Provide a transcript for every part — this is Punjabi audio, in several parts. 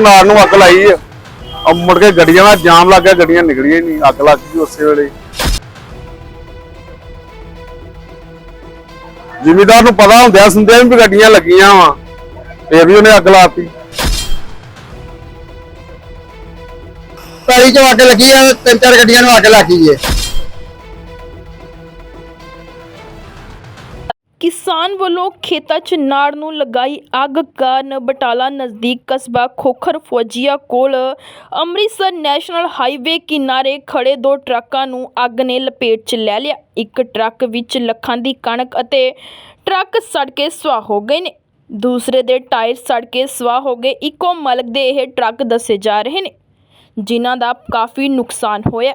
ਨਾੜ ਨੂੰ ਅੱਗ ਲਾਈ ਆ। ਆ ਮੁੜ ਕੇ ਗੱਡੀਆਂ ਦਾ ਜਾਮ ਲੱਗ ਗਿਆ, ਗੱਡੀਆਂ ਨਿਕਲੀਆਂ ਹੀ ਨਹੀਂ, ਅੱਗ ਲੱਗ ਗਈ ਉਸੇ ਵੇਲੇ। ਜ਼ਿਮੀਦਾਰ ਨੂੰ ਪਤਾ ਹੁੰਦਿਆ ਸੁਣਦਿਆਂ ਵੀ ਗੱਡੀਆਂ ਲੱਗੀਆਂ ਵਾ, ਫੇਰ ਵੀ ਉਹਨੇ ਅੱਗ ਲਾਤੀ। ਪੈਲੀ ਚ ਅੱਗ ਲੱਗੀ ਆ, ਤਿੰਨ ਚਾਰ ਗੱਡੀਆਂ ਨੂੰ ਅੱਗ ਲੱਗ ਗਈ ਏ। ਵੱਲੋਂ ਖੇਤਾਂ 'ਚ ਨਾੜ ਨੂੰ ਲਗਾਈ ਅੱਗ ਕਾਰਨ ਬਟਾਲਾ ਨਜ਼ਦੀਕ ਕਸਬਾ ਖੋਖਰ ਫੌਜੀਆ ਕੋਲ ਅੰਮ੍ਰਿਤਸਰ ਨੈਸ਼ਨਲ ਹਾਈਵੇ ਕਿਨਾਰੇ ਖੜੇ ਦੋ ਟਰੱਕਾਂ ਨੂੰ ਅੱਗ ਨੇ ਲਪੇਟ 'ਚ ਲੈ ਲਿਆ। ਇੱਕ ਟਰੱਕ ਵਿੱਚ ਲੱਖਾਂ ਦੀ ਕਣਕ ਅਤੇ ਟਰੱਕ ਸੜ ਕੇ ਸੁਆਹ ਹੋ ਗਏ ਨੇ। ਦੂਸਰੇ ਦੇ ਟਾਇਰ ਸੜ ਕੇ ਸੁਆਹ ਹੋ ਗਏ। ਇੱਕੋ ਮਾਲਕ ਦੇ ਇਹ ਟਰੱਕ ਦੱਸੇ ਜਾ ਰਹੇ ਨੇ, ਜਿਨ੍ਹਾਂ ਦਾ ਕਾਫੀ ਨੁਕਸਾਨ ਹੋਇਆ।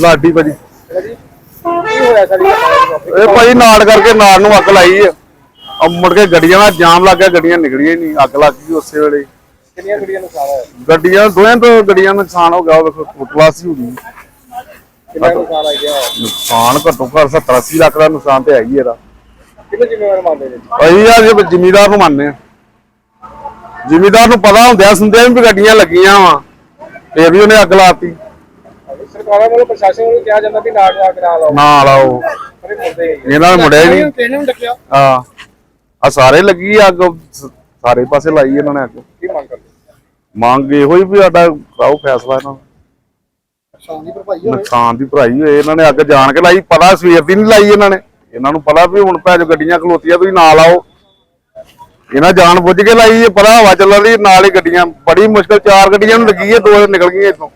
ਲਾਡੀ ਭਾਜੀ। ਇਹ ਭਾਜੀ ਨਾੜ ਕਰਕੇ ਨਾੜ ਨੂੰ ਅੱਗ ਲਾਈ ਆ। ਆ ਮੁੜ ਕੇ ਗੱਡੀਆਂ ਦਾ ਜਾਮ ਲੱਗ ਗਿਆ ਗੱਡੀਆਂ ਨਿਕਲੀਆਂ ਹੀ ਨਹੀਂ ਅੱਗ ਲੱਗ ਗਈ ਉਸੇ ਵੇਲੇ। ਕਿੰਨੀਆਂ ਗੱਡੀਆਂ ਨੁਕਸਾਨ ਹੋਇਆ? ਗੱਡੀਆਂ ਦੋਹਾਂ ਤੋਂ ਗੱਡੀਆਂ ਦਾ ਨੁਕਸਾਨ ਹੋ ਗਿਆ ਉਹ ਵੇਖੋ ਫੁੱਟਵਾਸ ਹੀ ਹੋ ਗਈ। ਕਿੰਨਾ ਨੁਕਸਾਨ ਆ ਗਿਆ? ਨੁਕਸਾਨ ਘੱਟੋ ਘੱਟ 70 80 ਲੱਖ ਦਾ ਨੁਕਸਾਨ ਤੇ ਹੈ ਹੀ ਇਹਦਾ। ਕਿੰਨੇ ਜ਼ਿੰਮੇਵਾਰ ਮੰਨਦੇ ਨੇ? ਅਸੀਂ ਆ ਜੇ ਜ਼ਿਮੀਦਾਰ ਨੂੰ ਆ ਜ਼ਿਮੀਦਾਰ ਨੂੰ ਪਤਾ ਹੁੰਦਿਆ ਸੁਣਦਿਆਂ ਵੀ ਗੱਡੀਆਂ ਲੱਗੀਆਂ ਵਾ ਫੇਰ ਵੀ ਉਹਨੇ ਅੱਗ ਲਾਤੀ। ਸਰਕਾਰਾਂ ਵੱਲੋਂ ਪ੍ਰਸ਼ਾਸਨ ਵੱਲੋਂ ਕਿਹਾ ਜਾਂਦਾ ਵੀ ਨਾੜ ਨੂੰ ਅੱਗ ਨਾ ਲਾਓ ਨਾ ਲਾਓ ਪਰ ਇਹ ਮੁੱਦੇ ਹੀ ਇਹਨਾਂ ਨੇ ਮੁੜਿਆ ਹੀ ਨਹੀਂ। ਕਿਹਨੇ ਨੂੰ ਡੱਕਿਆ। ਆ ਆ ਸਾਰੇ ਲੱਗੀ ਆ ਅੱਗ ਸ- ਸਾਰੇ ਪਾਸੇ ਲਾਈ ਇਹਨਾਂ ਨੇ ਅੱਗ। ਕੀ ਮੰਗ ਕਰਦੇ? ਮੰਗ ਇਹੋ ਹੀ ਵੀ ਸਾਡਾ ਕਰਾਓ ਫੈਸਲਾ ਇਹਨਾਂ ਦਾ। ਸ਼ਾਂਤੀ ਭਰਪਾਈ ਨੁਕਸਾਨ ਦੀ ਭਰਾਈ ਹੋਏ ਇਹਨਾਂ ਨੇ ਅੱਗ ਜਾਣ ਕੇ ਲਾਈ ਪਤਾ ਸਵੇਰ ਦੀ ਨਹੀਂ ਲਾਈ ਇਹਨਾਂ ਨੇ। ਇਹਨਾਂ ਨੂੰ ਪਤਾ ਵੀ ਹੁਣ ਭੈਜ ਗੱਡੀਆਂ ਖਲੋਤੀਆਂ ਤੁਸੀਂ ਨਾ ਲਾਓ ਇਹਨਾਂ ਜਾਣ ਬੁੱਝ ਕੇ ਲਾਈ ਇਹ ਪਤਾ ਹਵਾ ਚੱਲਣ ਦੀ ਨਾਲ ਹੀ ਗੱਡੀਆਂ ਬੜੀ ਮੁਸ਼ਕਲ ਚਾਰ ਗੱਡੀਆਂ ਨੂੰ ਲੱਗੀ ਹੈ ਦੋ ਨਿਕਲ ਗਈਆਂ ਇੱਥੋਂ।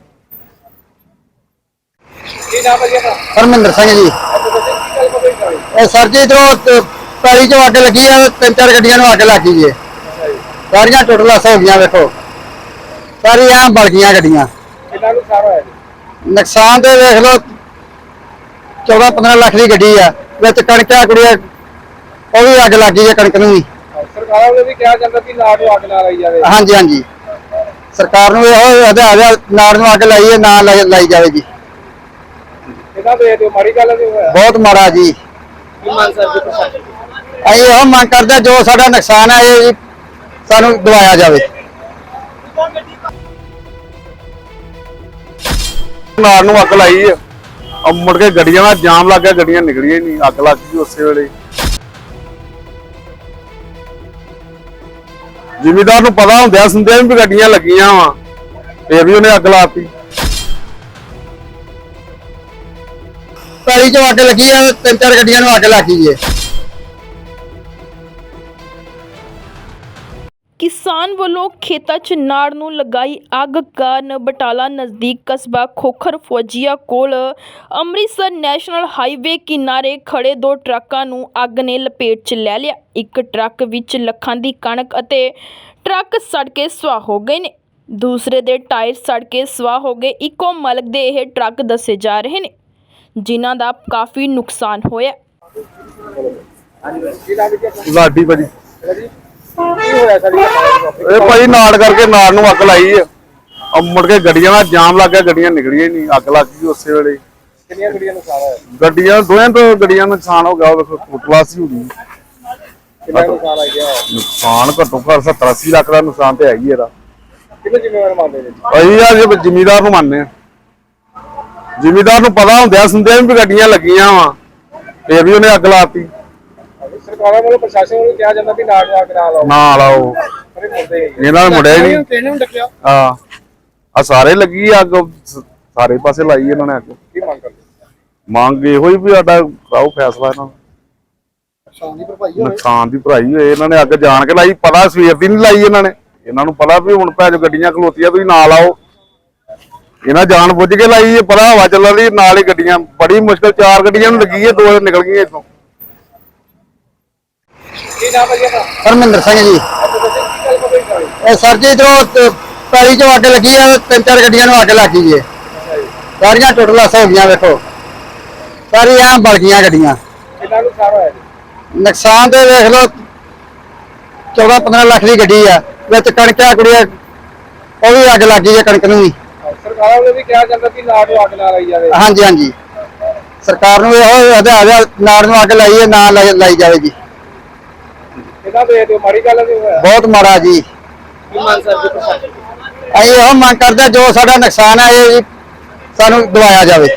ਕੀ ਨਾਮ ਹੈ ਜੀ ਆਪਣਾ? ਹਰਮਿੰਦਰ ਸਿੰਘ ਜੀ। ਕੀ ਇਹ ਸਰ ਜੀ ਇਧਰੋਂ ਪੈਲੀ ਚੋਂ ਅੱਗ ਲੱਗੀ ਆ ਤਿੰਨ ਚਾਰ ਗੱਡੀਆਂ ਨੂੰ ਅੱਗ ਲੱਗ ਗਈ ਏ ਸਾਰੀਆਂ ਟੁੱਟਲਾਸ ਹੋ ਗਈਆਂ ਵੇਖੋ। ਸਾਰੀਆਂ ਬਲ ਗਈਆਂ ਗੱਡੀਆਂ। ਕਿੰਨਾ ਨੁਕਸਾਨ ਹੋਇਆ ਜੀ? ਨੁਕਸਾਨ ਤੇ ਵੇਖ ਲਓ 14 15 ਲੱਖ ਦੀ ਗੱਡੀ ਆ। ਵਿੱਚ ਕਣਕਾਂ ਕੁੜੀਆਂ ਉਹ ਵੀ ਅੱਗ ਲੱਗ ਗਈ ਹੈ ਕਣਕ ਨੂੰ ਵੀ। ਸਰਕਾਰਾਂ ਵੱਲੋਂ ਵੀ ਕਿਹਾ ਜਾਂਦਾ ਵੀ ਨਾੜ ਨੂੰ ਅੱਗ ਨਾ ਲਾਈ ਜਾਵੇ। ਹਾਂਜੀ ਹਾਂਜੀ। ਸਰਕਾਰ ਨੂੰ ਇਹੋ ਹਦਾਇਤ ਨਾੜ ਨੂੰ ਅੱਗ ਲਾਈਏ ਨਾ ਲਾਈ ਲਾਈ ਜਾਵੇ ਜੀ ਇਹਨਾਂ ਦੇ ਤੇ ਮਾੜੀ ਗੱਲ ਨਹੀਂ ਹੋਇਆ। ਬਹੁਤ ਮਾੜਾ ਜੀ। ਕੀ ਪ੍ਰਸ਼ਾਸਨ ਅਸੀਂ ਇਹੋ ਮੰਗ ਕਰਦੇ ਹਾਂ, ਜੋ ਸਾਡਾ ਨੁਕਸਾਨ ਹੈ ਇਹ ਸਾਨੂੰ ਦਵਾਇਆ ਜਾਵੇ। ਨਾੜ ਨੂੰ ਅੱਗ ਲਾਈ ਆ। ਆ ਮੁੜ ਕੇ ਗੱਡੀਆਂ ਦਾ ਜਾਮ ਲੱਗ ਗਿਆ ਗੱਡੀਆਂ ਨਿਕਲੀਆਂ ਹੀ ਨਹੀਂ ਅੱਗ ਲੱਗ ਗਈ ਉਸੇ ਵੇਲੇ। ਜ਼ਿਮੀਦਾਰ ਨੂੰ ਪਤਾ ਹੁੰਦਿਆ ਸੁਣਦਿਆਂ ਵੀ ਗੱਡੀਆਂ ਲੱਗੀਆਂ ਵਾ ਫੇਰ ਵੀ ਉਹਨੇ ਅੱਗ ਲਾਤੀ। ਪੈਲੀ ਚੋਂ ਅੱਗ ਲੱਗੀ ਆ, ਤਿੰਨ ਚਾਰ ਗੱਡੀਆਂ ਨੂੰ ਅੱਗ ਲੱਗ ਏ। ਕਿਸਾਨ ਵੱਲੋਂ ਖੇਤਾਂ 'ਚ ਨਾੜ ਨੂੰ ਲਗਾਈ ਅੱਗ ਕਾਰਨ ਬਟਾਲਾ ਨਜ਼ਦੀਕ ਕਸਬਾ ਖੋਖਰ ਫੌਜੀਆ ਕੋਲ ਅੰਮ੍ਰਿਤਸਰ ਨੈਸ਼ਨਲ ਹਾਈਵੇ ਕਿਨਾਰੇ ਖੜੇ ਦੋ ਟਰੱਕਾਂ ਨੂੰ ਅੱਗ ਨੇ ਲਪੇਟ 'ਚ ਲੈ ਲਿਆ। ਇੱਕ ਟਰੱਕ ਵਿੱਚ ਲੱਖਾਂ ਦੀ ਕਣਕ ਅਤੇ ਟਰੱਕ ਸੜ ਕੇ ਸੁਆਹ ਹੋ ਗਏ ਨੇ। ਦੂਸਰੇ ਦੇ ਟਾਇਰ ਸੜ ਕੇ ਸੁਆਹ ਹੋ ਗਏ। ਇੱਕੋ ਮਾਲਕ ਦੇ ਇਹ ਟਰੱਕ ਦੱਸੇ ਜਾ ਰਹੇ ਨੇ। ਜਿਨ੍ਹਾਂ ਦਾ ਕਾਫੀ ਨੁਕਸਾਨ ਹੋਇਆ। ਹੈ ਲਾਡੀ ਭਾਜੀ। ਇਹ ਭਾਜੀ ਨਾੜ ਕਰਕੇ ਨਾੜ ਨੂੰ ਅੱਗ ਲਾਈ ਆ। ਆ ਮੁੜ ਕੇ ਗੱਡੀਆਂ ਦਾ ਜਾਮ ਲੱਗ ਗਿਆ ਗੱਡੀਆਂ ਨਿਕਲੀਆਂ ਹੀ ਨਹੀਂ ਅੱਗ ਲੱਗ ਗਈ ਉਸੇ ਵੇਲੇ। ਕਿੰਨੀਆਂ ਗੱਡੀਆਂ ਨੁਕਸਾਨ ਹੋਇਆ? ਗੱਡੀਆਂ ਦੋਹਾਂ ਤੋਂ ਗੱਡੀਆਂ ਦਾ ਨੁਕਸਾਨ ਹੋ ਗਿਆ ਉਹ ਵੇਖੋ ਫੁੱਟਵਾਸ ਹੀ ਹੋ ਗਈ। ਕਿੰਨਾ ਨੁਕਸਾਨ ਆ ਗਿਆ? ਨੁਕਸਾਨ ਘੱਟੋ ਘੱਟ 70 80 ਲੱਖ ਦਾ ਨੁਕਸਾਨ ਤੇ ਹੈ ਹੀ ਇਹਦਾ। ਕਿੰਨੇ ਜ਼ਿੰਮੇਵਾਰ ਮੰਨਦੇ ਨੇ ਅਸੀਂ ਆ ਜੇ ਜ਼ਿਮੀਦਾਰ ਨੂੰ ਮੰਨਦੇ ਆ ਜ਼ਿਮੀਦਾਰ ਨੂੰ ਪਤਾ ਹੁੰਦਿਆ ਸੁਣਦਿਆਂ ਵੀ ਗੱਡੀਆਂ ਲੱਗੀਆਂ ਵਾ ਫੇਰ ਵੀ ਉਹਨੇ ਅੱਗ ਲਾਤੀ। ਸਰਕਾਰਾਂ ਵੱਲੋਂ ਪ੍ਰਸ਼ਾਸਨ ਵੱਲੋਂ ਕਿਹਾ ਜਾਂਦਾ ਵੀ ਨਾੜ ਨੂੰ ਅੱਗ ਨਾ ਲਾਓ। ਨਾ ਲਾਓ ਪਰ ਇਹ ਮੁੱਦੇ ਹੀ ਇਹਨਾਂ ਨੇ ਮੁੜਿਆ ਹੀ ਨਹੀਂ। ਕਿਹਨੇ ਨੂੰ ਡੱਕਿਆ। ਆ ਆ ਸਾਰੇ ਲੱਗੀ ਅੱਗ ਸਾਰੇ ਪਾਸੇ ਲਾਈ ਇਹਨਾਂ ਨੇ ਅੱਗ। ਕੀ ਮੰਗ ਕਰਦੇ? ਮੰਗ ਇਹੋ ਹੀ ਵੀ ਸਾਡਾ ਕਰਾਓ ਫੈਸਲਾ ਇਹਨਾਂ ਦਾ। ਸ਼ਾਂਤੀ ਭਰਪਾਈ ਨੁਕਸਾਨ ਦੀ ਭਰਾਈ ਹੋਏ ਇਹਨਾਂ ਨੇ ਅੱਗ ਜਾਣ ਕੇ ਲਾਈ ਪਤਾ ਸਵੇਰ ਦੀ ਨਹੀਂ ਲਾਈ ਇਹਨਾਂ ਨੇ। ਇਹਨਾਂ ਨੂੰ ਪਤਾ ਵੀ ਹੁਣ ਭੈਜ ਗੱਡੀਆਂ ਖਲੋਤੀਆਂ ਤੁਸੀਂ ਨਾ ਲਾਓ ਇਹਨਾਂ ਜਾਣ ਬੁੱਝ ਕੇ ਲਾਈ ਇਹ ਪਤਾ ਹਵਾ ਚੱਲਣ ਦੀ ਨਾਲ ਹੀ ਗੱਡੀਆਂ ਬੜੀ ਮੁਸ਼ਕਲ ਚਾਰ ਗੱਡੀਆਂ ਨੂੰ ਲੱਗੀ ਹੈ ਦੋ ਨਿਕਲ ਗਈਆਂ ਇੱਥੋਂ। ਕੀ ਨਾਮ ਹੈ ਜੀ ਆਪਣਾ? ਹਰਮਿੰਦਰ ਸਿੰਘ ਜੀ। ਇਹ ਸਰ ਜੀ ਇਧਰੋਂ ਪੈਲੀ ਚੋਂ ਅੱਗ ਲੱਗੀ ਆ ਤਿੰਨ ਚਾਰ ਗੱਡੀਆਂ ਨੂੰ ਅੱਗ ਲੱਗ ਗਈ ਏ ਸਾਰੀਆਂ ਟੁੱਟਲਾਸ ਹੋ ਗਈਆਂ ਵੇਖੋ। ਸਾਰੀਆਂ ਬਲ ਗਈਆਂ ਗੱਡੀਆਂ। ਕਿੰਨਾ ਨੁਕਸਾਨ ਹੋਇਆ ਜੀ? ਨੁਕਸਾਨ ਤੇ ਵੇਖ ਲਓ 14 15 ਲੱਖ ਦੀ ਗੱਡੀ ਆ ਵਿੱਚ ਕਣਕਾਂ ਕੁੜੀਆਂ ਉਹ ਵੀ ਅੱਗ ਲੱਗ ਗਈ ਹੈ ਕਣਕ ਨੂੰ ਵੀ। ਸਰਕਾਰਾਂ ਵੱਲੋਂ ਵੀ ਕਿਹਾ ਜਾਂਦਾ ਵੀ ਨਾੜ ਨੂੰ ਅੱਗ ਨਾ ਲਾਈ ਜਾਵੇ। ਹਾਂਜੀ ਹਾਂਜੀ। ਸਰਕਾਰ ਨੂੰ ਇਹੋ ਹਦਾਇਤ ਆ, ਨਾੜ ਨੂੰ ਅੱਗ ਲਾਈਏ ਨਾ ਲਾਈ ਲਾਈ ਜਾਵੇ ਜੀ। ਇਹਦਾ ਵੇਖ ਦਿਓ ਮਾੜੀ ਗੱਲ ਵੀ ਹੋਇਆ। ਬਹੁਤ ਮਾੜਾ ਜੀ। ਕੀ ਮੰਨ ਸਕਦੇ ਪ੍ਰਸ਼ਾਸਨ ਅਸੀਂ ਇਹੋ ਮੰਗ ਕਰਦੇ ਹਾਂ, ਜੋ ਸਾਡਾ ਨੁਕਸਾਨ ਹੈ ਇਹ ਸਾਨੂੰ ਦਵਾਇਆ ਜਾਵੇ।